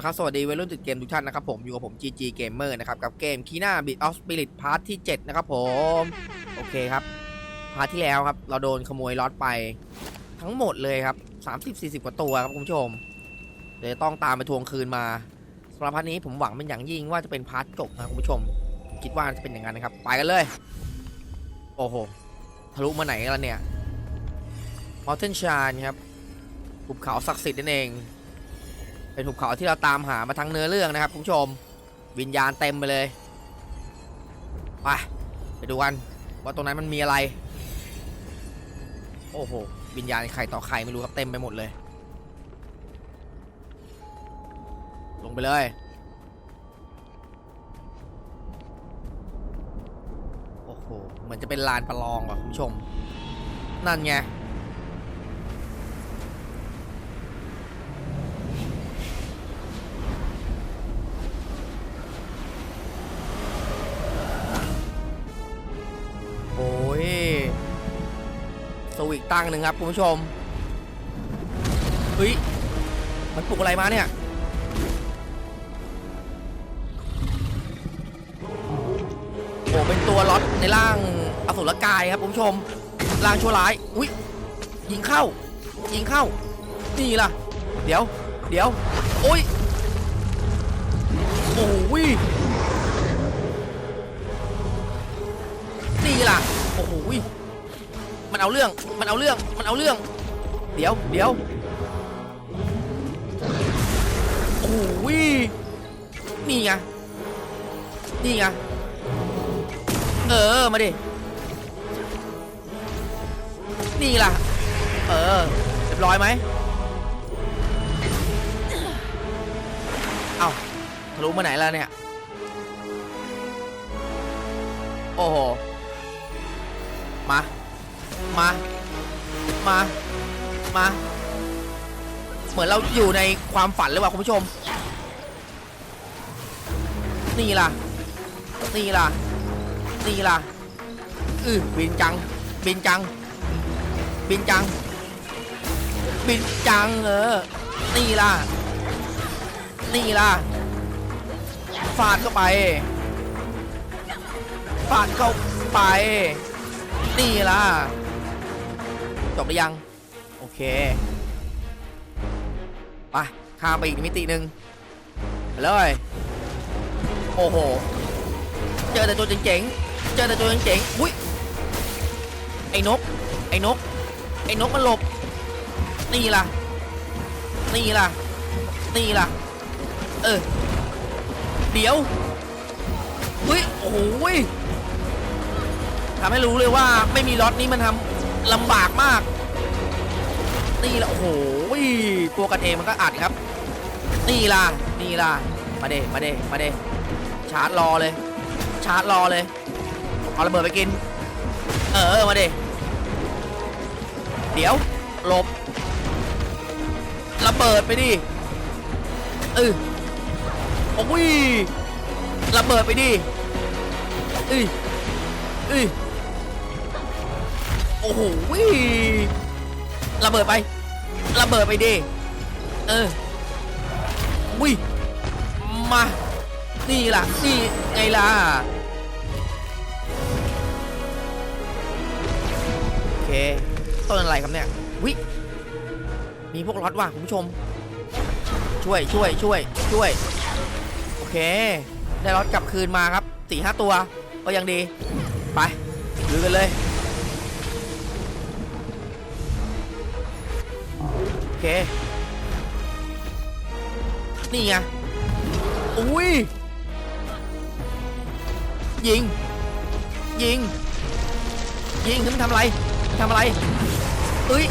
ละครับ สวัสดีวัยรุ่นติดเกมทุกท่านนะครับผม อยู่กับผม GG Gamer นะครับ กับเกม Kina Beat of Spirit พาร์ทที่ 7 นะครับผม โอเคครับ พาร์ทที่แล้วครับ เราโดนขโมยล็อตไป ทั้งหมดเลยครับ 30-40 กว่าตัวครับคุณผู้ชม เดี๋ยวต้องตามไปทวงคืนมาสำหรับพาร์ทนี้ผมหวังเป็นอย่างยิ่งว่าจะเป็นพาร์ทจบนะคุณผู้ชม คิดว่าจะเป็นอย่างนั้นนะครับ ไปกันเลย โอ้โห ทะลุมาไหนกันแล้วเนี่ย Mountain Shan ครับ ภูเขาศักดิ์สิทธิ์นั่นเอง เป็นภูเขาที่เราตามหามาทั้งเนื้อเรื่องนะครับคุณผู้ชม วิญญาณเต็มไปเลยไปไปดูกันว่าตรงนั้นมันมีอะไร โอ้โห วิญญาณใครต่อใครไม่รู้ครับเต็มไปหมดเลย ลงไปเลย โอ้โห เหมือนจะเป็นลานประลองว่ะคุณผู้ชม นั่นไงังหนึ่งครับคุณผู้ชมเฮ้ยมันปลุกอะไรมาเนี่ยโอ้เป็นตัวล็อตในร่างอสุรกายครับคุณผู้ชมร่างชั่วร้ายอุ้ยยิงเข้า ยิงเข้า นี่ล่ะ เดี๋ยว เดี๋ยว โอ้ยโอ้ยนี่ล่ะ โอ้โหย มันเอาเรื่อง มันเอาเรื่อง มันเอาเรื่อง เดี๋ยว เดี๋ยว โอ้ย นี่ไง นี่ไง เออ มาดิ นี่ล่ะ เออ เรียบร้อยไหม เอ้าทะลุมาไหนแล้วเนี่ย โอ้โห มา มา มา มา เหมือนเราอยู่ในความฝันหรือเปล่าคุณผู้ชม นี่ล่ะ นี่ล่ะ นี่ล่ะ อือบินจัง บินจัง บินจัง บินจังเออ นี่ล่ะ นี่ล่ะ ฟาดเข้าไป ฟาดเข้าไป นี่ล่ะ จบหรือยัง โอเคไปข้ามไปอีกมิติหนึ่งไปเลยโอ้โห เจอแต่ตัวเจ๋งๆ เจอแต่ตัวเจ๋งๆ อุ้ย ไอ้นก ไอ้นก ไอ้นกมันหลบ นี่ล่ะ นี่ล่ะ นี่ล่ะ เออ เดี๋ยวอุ้ย โอ้ยทำให้รู้เลยว่าไม่มีล็อตนี้มันทำลำบากมาก นี่ละโอ้โหตัวกันเองมันก็อัดครับนี่ล่ะนี่ล่ะมาเดมาเดมาเดชาร์จรอเลย ชาร์จรอเลยเอาระเบิดไปกิน เออมาเดเดี๋ยวหลบระเบิดไปดิเออโอ้ยระเบิดไปดิเอ้ยเอ้ยโอ้โห ระเบิดไประเบิดไปดิเออวิมานี่ล่ะนี่ไงล่ะโอเคต้นอะไรครับเนี่ยวิมีพวกล็อตว่ะคุณผู้ชม ช่วยช่วยช่วยช่วย โอเค ได้ล็อตกลับคืนมาครับสี่ห้าตัว ก็ยังดี ไปลุยกันเลย เค นี่ไง อุ้ย ยิง ยิง ยิงถึงทำอะไรทำอะไรเอ้ย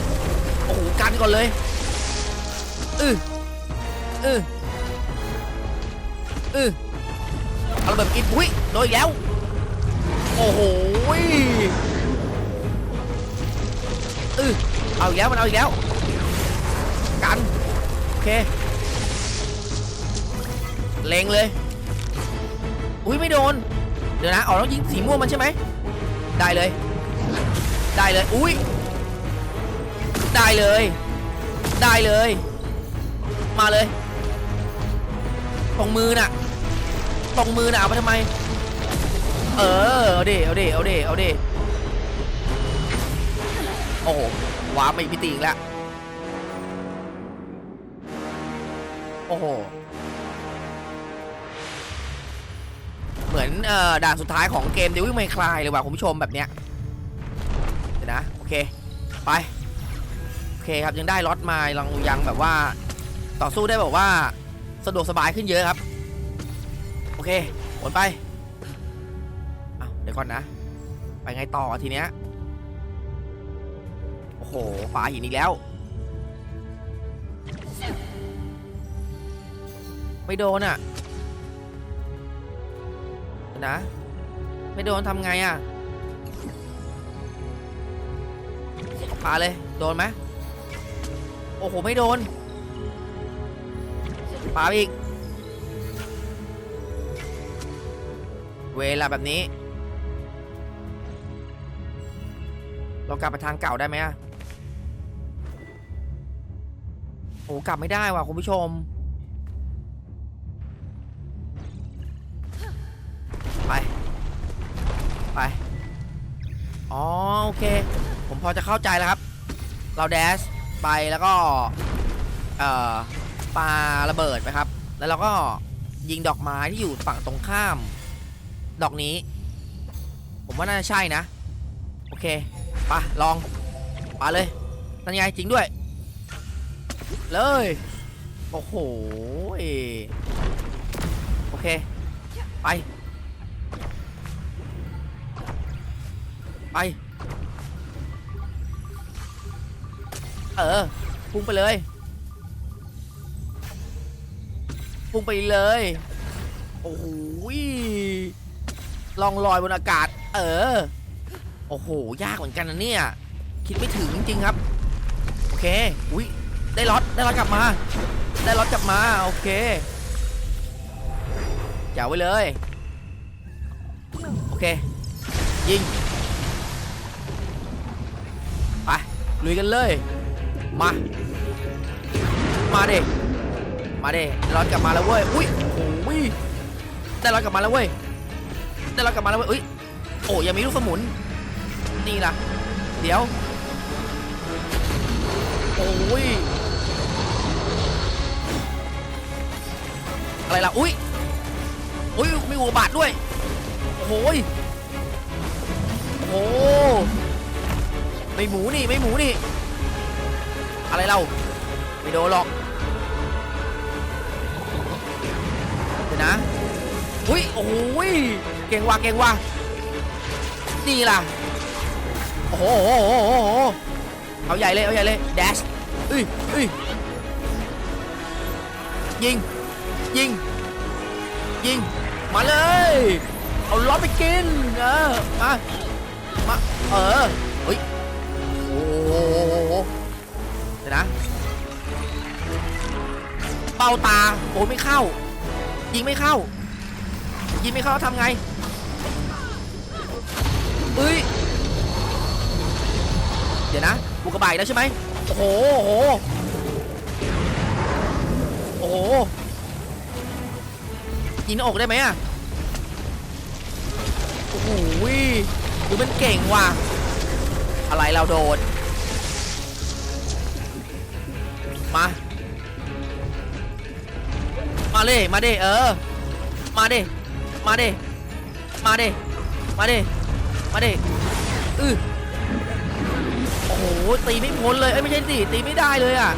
โอ้โห กันก่อนเลยอืออืออือเอาระเบิดกินอุ้ย โดนอีกแล้ว โอ้โหอือเอาอีกแล้ว มันเอาอีกแล้ว เค เลงเลย อุ้ยไม่โดน เดี๋ยวนะอ๋อต้องยิงสีม่วงมันใช่ไหม ได้เลย ได้เลย อุ้ย ได้เลย ได้เลย มาเลย ตรงมือน่ะ ตรงมือน่ะ เอาไปทำไม เออ เอาดิ เอาดิ เอาดิ เอาดิ โอ้โหว้าไม่พิตีอีกแล้ว โอ้โห เหมือนเอ่อด่านสุดท้ายของเกม Devil May Cry เลยว่ะคุณผู้ชมแบบเนี้ยเดี๋ยวนะ โอเค ไป โอเคครับยังได้ล็อตมายังยังแบบว่า ต่อสู้ได้แบบว่า สะดวกสบายขึ้นเยอะครับ โอเคผลไปอ้าเดี๋ยวก่อนนะ ไปไงต่อทีเนี้ย โอ้โหปลาหินอีกแล้ว ไม่โดนอะนะ ไม่โดนทำไงอะปาเลย โดนไหมโอ้โห ไม่โดนปาอีก เวลาแบบนี้ เรากลับไปทางเก่าได้ไหมอะโอ้กลับไม่ได้ว่ะคุณผู้ชม อ๋อโอเค ผมพอจะเข้าใจแล้วครับ เราแดชไปแล้วก็เอ่อปาระเบิดไปครับ แล้วเราก็ยิงดอกไม้ที่อยู่ฝั่งตรงข้าม ดอกนี้ ผมว่าน่าจะใช่นะ โอเคปะลองปาเลยนั่นไงจริงด้วย เลย โอ้โหโอเค ไป ไป เออ พุ่งไปเลย พุ่งไปเลย โอ้โหลองลอยบนอากาศ เออ โอ้โห ยากเหมือนกันนะเนี่ย คิดไม่ถึงจริงๆครับ โอเค อุ้ยได้ล็อต ได้ล็อตกลับมา ได้ล็อตกลับมา โอเคจ๋าไว้เลย โอเค ยิง ลุยกันเลย มา มาเดมาดิได้อตกลับมาแล้วเว้ย อุ้ยโอ้ยได้ล็อตกลับมาแล้วเว้ย ได้ล็อตกลับมาแล้วเว้ยอุ้ย โอ้ยังมีลูกสมุน นี่ล่ะ เดี๋ยว โอ้ย อะไรล่ะ อุ้ยอุ้ย มีหัวบาดด้วย โอ้ยโอ้ ไม่หมูนี่ไม่หมูนี่ อะไรเราไม่โดนหรอกเดี๋ยวนะอุ้ยโอ้ยเก่งว่ะเก่งว่ะนี่ล่ะโอ้โหเอาใหญ่เลยเอาใหญ่เลยแดชเอ้ยเอ้ยยิงยิงยิงมาเลย เอาล้อไปกินเออมามาเออ ดี๋ยวนะ เป้าตาโอ้ไม่เข้า ยิงไม่เข้า ยิงไม่เข้าทำไงเอ้ยเดี๋ยวนะบุกกระบายแล้วใช่ไหมโอ้โหโอ้โหโอ้ยิงน้าอกได้ไหมอะโอ้โหดูมันเก่งว่ะอะไรเราโดน มาเลยมาดิเออ มาเดมาเดมาเดมาเดมาเดอือโอ้โหตีไม่พ้นเลยเอ้ยไม่ใช่สิตีไม่ได้เลยอะ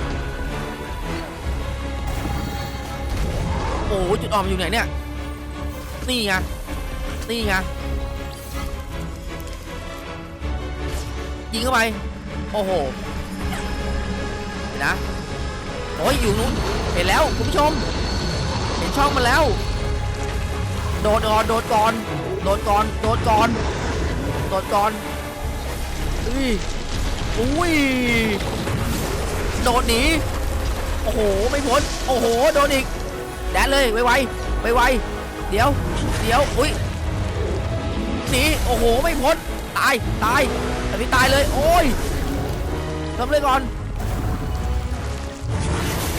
โอ้โหจุดอ่อนมันอยู่ไหนเนี่ยนี่ไงนี่ไงยิงเข้าไปโอ้โหนะโอ้ยอยู่นู้นเห็นแล้วคุณผู้ชม เห็นช่องมันแล้ว โดดก่อนโดดก่อนโดดก่อนโดดก่อนโดดก่อนอุ้ยอุ้ยโดดหนีโอ้โหไม่พ้นโอ้โหโดนอีกแดนเลยไวไวไวไวเดี๋ยวเดี๋ยวอุ้ยหนีโอ้โหไม่พ้นตายตายแต่พี่ตายเลยโอ้ยทำเลยก่อน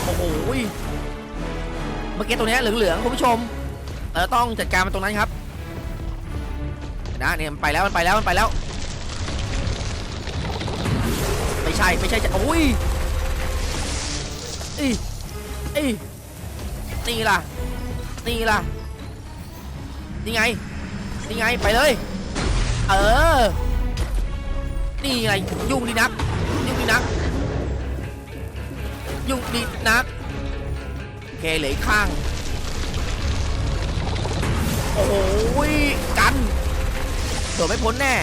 โอ้โห มื่อเกี้ตรงนี้เหลืองๆคุณผู้ชมเราต้องจัดการมันตรงนั้นครับนะเนี่ยมันไปแล้วมันไปแล้วมันไปแล้ว ไม่ใช่ไม่ใช่จะอุ้ยอีอีนี่ล่ะนี่ล่ะนี่ไงนี่ไงไปเลย เออนี่ไงยุ่งดีนัก ยุ่งดีนัก ยุ่งดีนัก เคเหลือข้าง โอ้โหกันโดดไม่พ้นแน่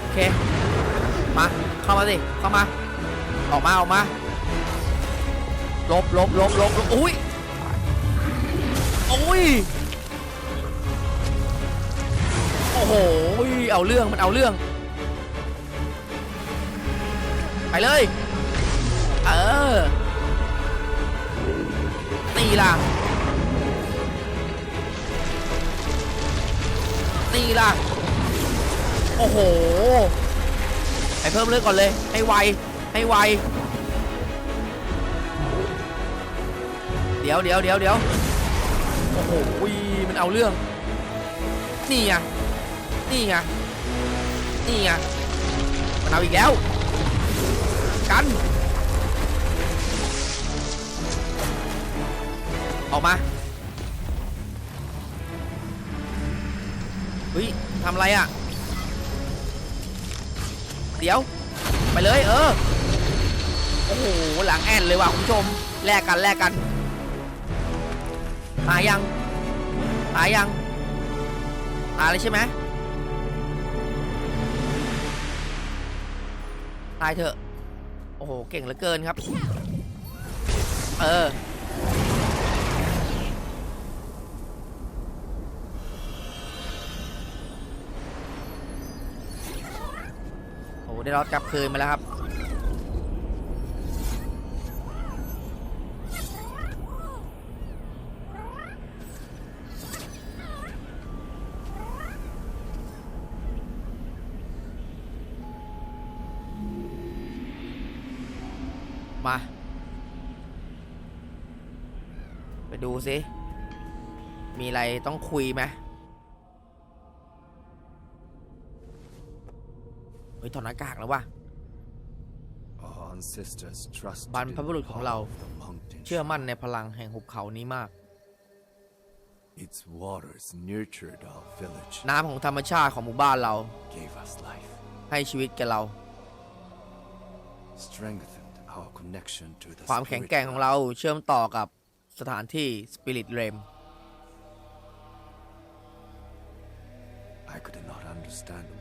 โอเค มา เข้ามาสิ เข้ามา ออกมา ออกมา ลบลบลบลบลบอุ้ยอุ้ย โอ้โห เอาเรื่อง มันเอาเรื่อง ไปเลย เออ ล่ะตีล่ะ โอ้โหไปเพิ่มเลือดก่อนเลย ให้ไว ให้ไว เดี๋ยวเดี๋ยวเดี๋ยวเดี๋ยวโอ้โหมันเอาเรื่อง นี่ไง นี่ไง นี่ไง มันเอาอีกแล้ว กัน ออกมา เฮ้ยทำอะไรอะ เดี๋ยว ไปเลยเออ โอ้โห หลังแอนเลยว่ะคุณผู้ชม แลกกันแลกกัน ตายยัง ตายยัง ตายเลยใช่ไหมตายเถอะ โอ้โห เก่งเหลือเกินครับ เออ ได้รอดกลับคืนมาแล้วครับ มา ไปดูสิ มีอะไรต้องคุยไหม ฮ้ยถอดหน้ากากแล้ววะ Our ancestors trusted บรรพบุรุษของเรา in the mountain. เชื่อมั่นในพลังแห่งหุบเขานี้มาก Its waters nurtured our village, น้ำของธรรมชาติของหมู่บ้านเรา gave us life, ให้ชีวิตแก่เรา strengthened our connection to the ความแข็ง spirit แกร่งของเราเชื่อมต่อกับสถานที่ Spirit Realm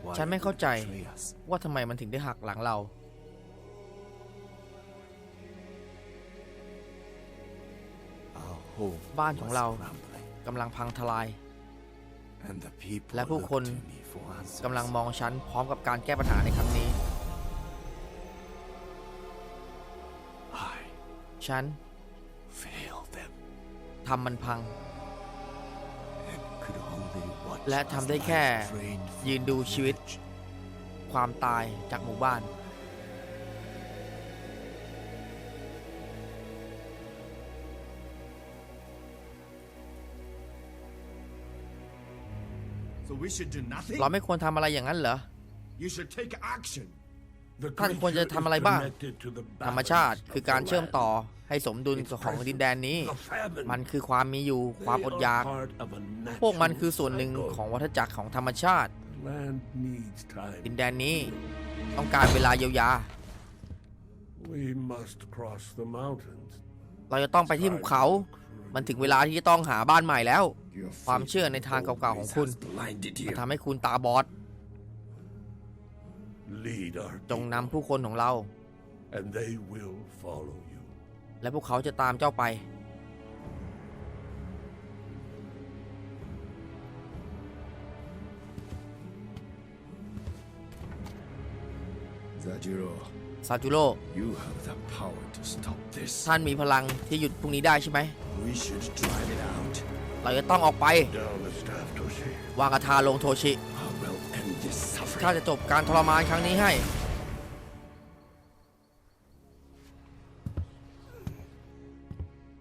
I could not understand why ฉันไม่ it เข้า would ใจ betray us. ว่าทำไมมันถึงได้หักหลังเรา Our home บ้านของ was เรา crumbling, กำลังพังทลาย and the people และผู้ looked คน to me for answers. กำลังมองฉันพร้อมกับการแก้ปัญหาในครั้งนี้ I ฉัน failed them ทำมันพัง และ as ทำได้แค่ life drained from ยืนดู the ชีวิต village. ความตายจากหมู่บ้าน So we should do nothing? เราไม่ควรทำอะไรอย่างนั้นเหรอ ท่านควรจะทำอะไรบ้าง ธรรมชาติคือการเชื่อมต่อให้สมดุลของดินแดนนี้ มันคือความมีอยู่ความอดอยาก พวกมันคือส่วนหนึ่งของวัฏจักรของธรรมชาติ ดินแดนนี้ต้องการเวลาเยียวยา We must cross the mountains. เราจะต้องไปที่ภูเขา มันถึงเวลาที่จะต้องหาบ้านใหม่แล้ว ความเชื่อในทางเก่าๆของคุณ blinded มันทำให้คุณตาบอด Lead our จง people, นำผู้คนของเรา and they will follow you. และพวกเขาจะตามเจ้าไป Zajiro, ซาจูโร่ you have the power to stop this. ท่านมีพลังที่หยุดพวกนี้ได้ใช่ไหม We should drive it out. เราจะต้องออกไป Down the staff, Toshi. วางกระทาลงโทชิ ข้า suffering. จะจบการทรมานครั้งนี้ให้ I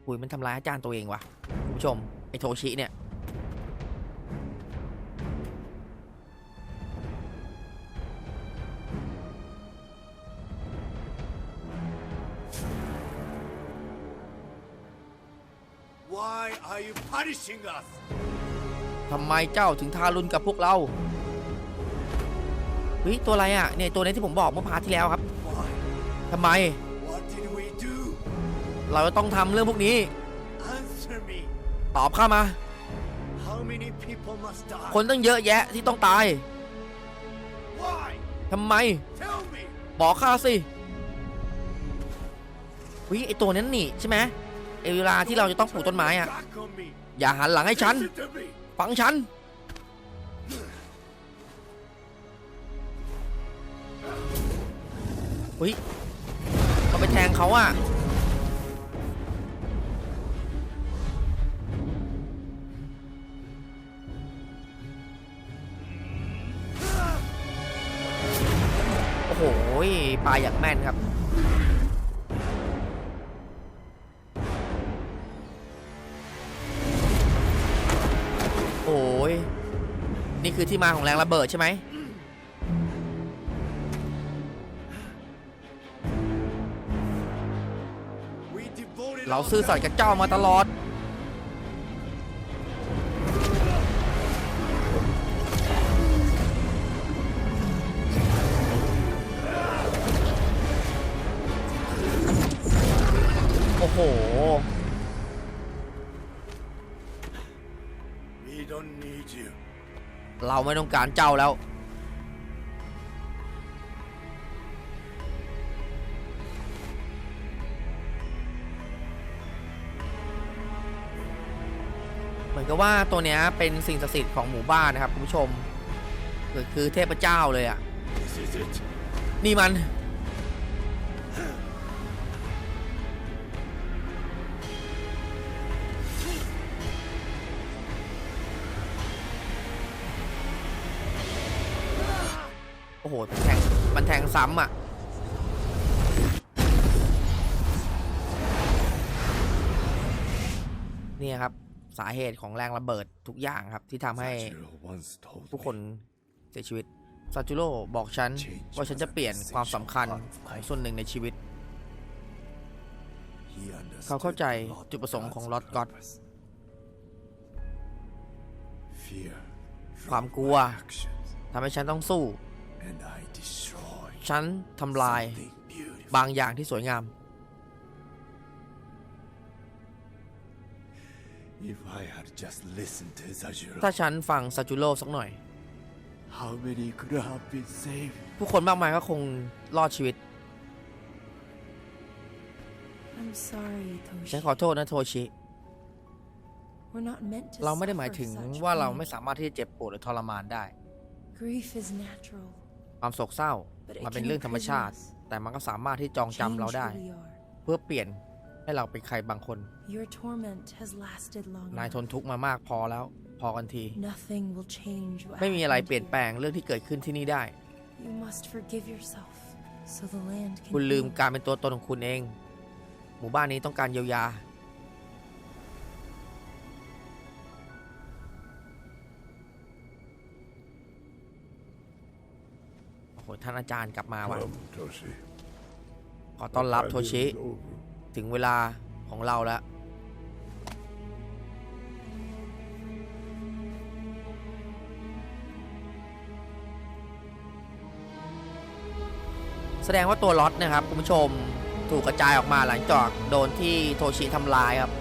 อุ้ยมันทำร้ายอาจารย์ตัวเองว่ะคุณผู้ชม ไอโทชิเนี่ย Why are you punishing us? ทำไมเจ้าถึงทารุณกับพวกเรา เฮ้ยตัวอะไรอะเนี่ยตัวนี้ที่ผมบอกเมื่อพาร์ทที่แล้วครับ Why? ทำไม What did we do? เราจะต้องทำเรื่องพวกนี้ Answer me. ตอบเข้ามา How many people must die? คนตั้งเยอะแยะที่ต้องตาย Why? ทำไม Tell me. บอกข้าสิวิไอตัวนั้นนี่ใช่ไหมไอเวลาที่เราจะต้องปลูกต้นไม้อะ Back on me. อย่าหันหลังให้ฉัน Listen to me. ฟังฉัน ฮ้ยเราไปแทงเขาอะโอ้โหปลาอย่างแม่นครับโอ้ยนี่คือที่มาของแรงระเบิดใช่ไหม เราซื่อสัตย์กับเจ้ามาตลอด โอ้โห We don't need you. เราไม่ต้องการเจ้าแล้ว เหมือนกับว่าตัวเนี้ยเป็นสิ่งศักดิ์สิทธิ์ของหมู่บ้านนะครับคุณผู้ชมคือคือเทพเจ้าเลยอะ นี่มัน โอ้โหมันแทงมันแทงซ้ำอะเนี่ยครับ สาเหตุของแรงระเบิดทุกอย่างครับที่ทำให้ Zero once told ทุกคน me เสียชีวิตซาจูโร่บอกฉันว่าฉันจะเปลี่ยนความสำคัญของส่วนหนึ่งในชีวิต he understood เขาเข้าใจ the Lord จุดประสงค์ของ God's Lord God purpose. Fear ความกลัว drove my actions, ทำให้ฉันต้องสู้ and I destroyed ฉันทำลาย something beautiful. บางอย่างที่สวยงาม If I had just listened to Zajuro, ถ้าฉันฟังซาจูโร่สักหน่อย how many could have been saved? ผู้คนมากมายก็คงรอดชีวิต I'm sorry, ฉัน Toshi. ขอโทษนะโทชิ We're not meant to เราไม่ได้หมาย suffer ถึง such ว่าเรา pain. ไม่สามารถที่จะเจ็บปวดหรือทรมานได้ Grief is natural, ความโศกเศร้า but it มันเป็น can เรื่องธรรม imprison ชาติ us, แต่มันก็สามารถที่จองจำ change เราได้ who we are. เพื่อเปลี่ยน ให้เราเป็นใครบางคน Your torment has lasted long นายทน enough. ทุกข์มามากพอแล้ว พอกันที Nothing will change what ไม่มีอะไร happened เปลี่ยน here. แปลงเรื่องที่เกิดขึ้นที่นี่ได้ You must forgive yourself, so the land can คุณลืม heal. การเป็นตัวตนของคุณเอง หมู่บ้านนี้ต้องการเยียวยา โอ้โห ท่านอาจารย์กลับมาว่ะ Come, Toshi. ขอต้อนรับ Time โท is ชิ over. ถึงเวลาของเราแล้ว แสดงว่าตัวล็อตนะครับคุณผู้ชมถูกกระจายออกมาหลังจากโดนที่โทชิทำลายครับ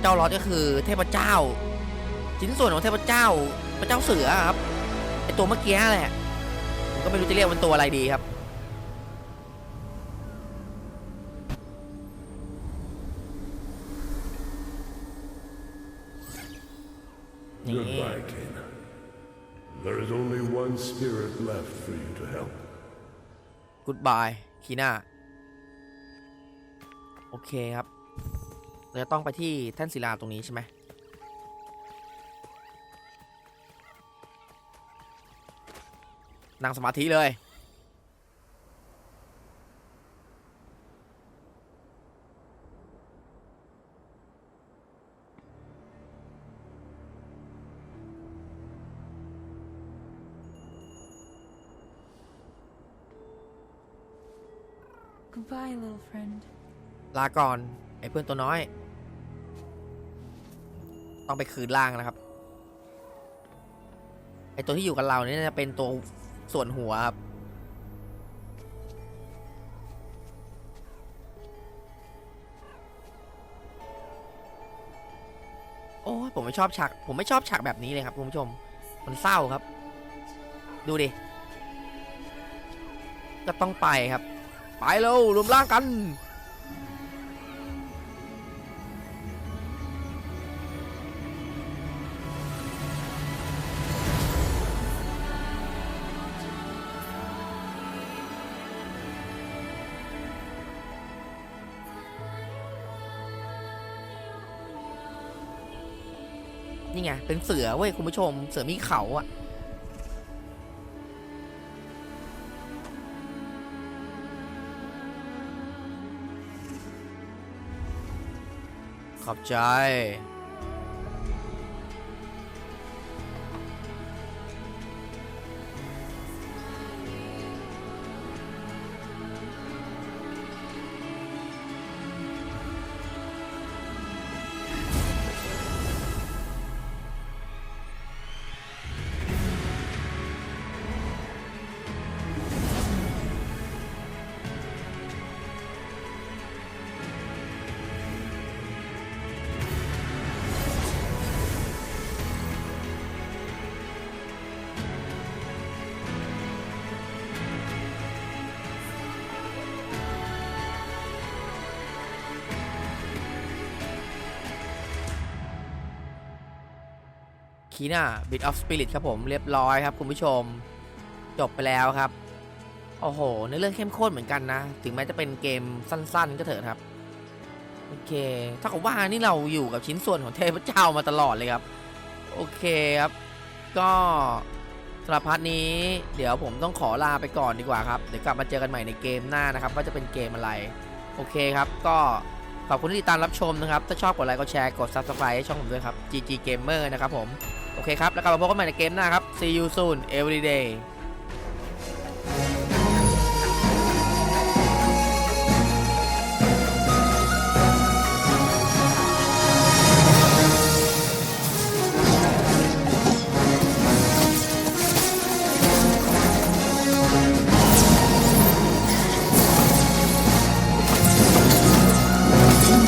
เจ้าล็อตก็คือเทพเจ้า ชิ้นส่วนของเทพเจ้าพระเจ้าเสือครับไอตัวเมื่อกี้แหละผมก็ไม่รู้จะเรียกมันตัวอะไรดีครับ นี่ Goodbye, Kena. There is only one spirit left for you to help. กูดบายคีน่าโอเคครับเราจะต้องไปที่แท่นศิลาตรงนี้ใช่ไหมนั่งสมาธิเลย Goodbye, little friend. ลาก่อน ไอ้เพื่อนตัวน้อย ต้องไปคืนร่างนะครับ ไอ้ตัวที่อยู่กับเราเนี่ยจะเป็นตัวส่วนหัวครับ โอ้ยผมไม่ชอบฉาก ผมไม่ชอบฉากแบบนี้เลยครับคุณผู้ชม มันเศร้าครับ ดูดิ ก็ต้องไปครับ ไปเร็วรวมร่างกัน นี่ไง เป็นเสือเว้ย คุณผู้ชม เสือมีเขาอะ चाय। บใจคีน่า Bit of Spirit ครับผมเรียบร้อยครับคุณผู้ชม จบไปแล้วครับ โอ้โหในเรื่องเข้มข้นเหมือนกันนะ ถึงแม้จะเป็นเกมสั้น ๆ ก็เถอะครับ โอเค ถ้ากับว่านี่เราอยู่กับชิ้นส่วนของเทพเจ้ามาตลอดเลยครับ โอเคครับ ก็สำหรับพาร์ทนี้ เดี๋ยวผมต้องขอลาไปก่อนดีกว่าครับ เดี๋ยวกลับมาเจอกันใหม่ในเกมหน้านะครับ ว่าจะเป็นเกมอะไร โอเคครับ ก็ขอบคุณที่ติดตามรับชมนะครับ ถ้าชอบกดไลค์กดแชร์กด subscribe ให้ช่องผมด้วยครับ GG Gamer นะครับผม โอเคครับ แล้วกลับมาพบกันใหม่ในเกมหน้าครับ See you soon every day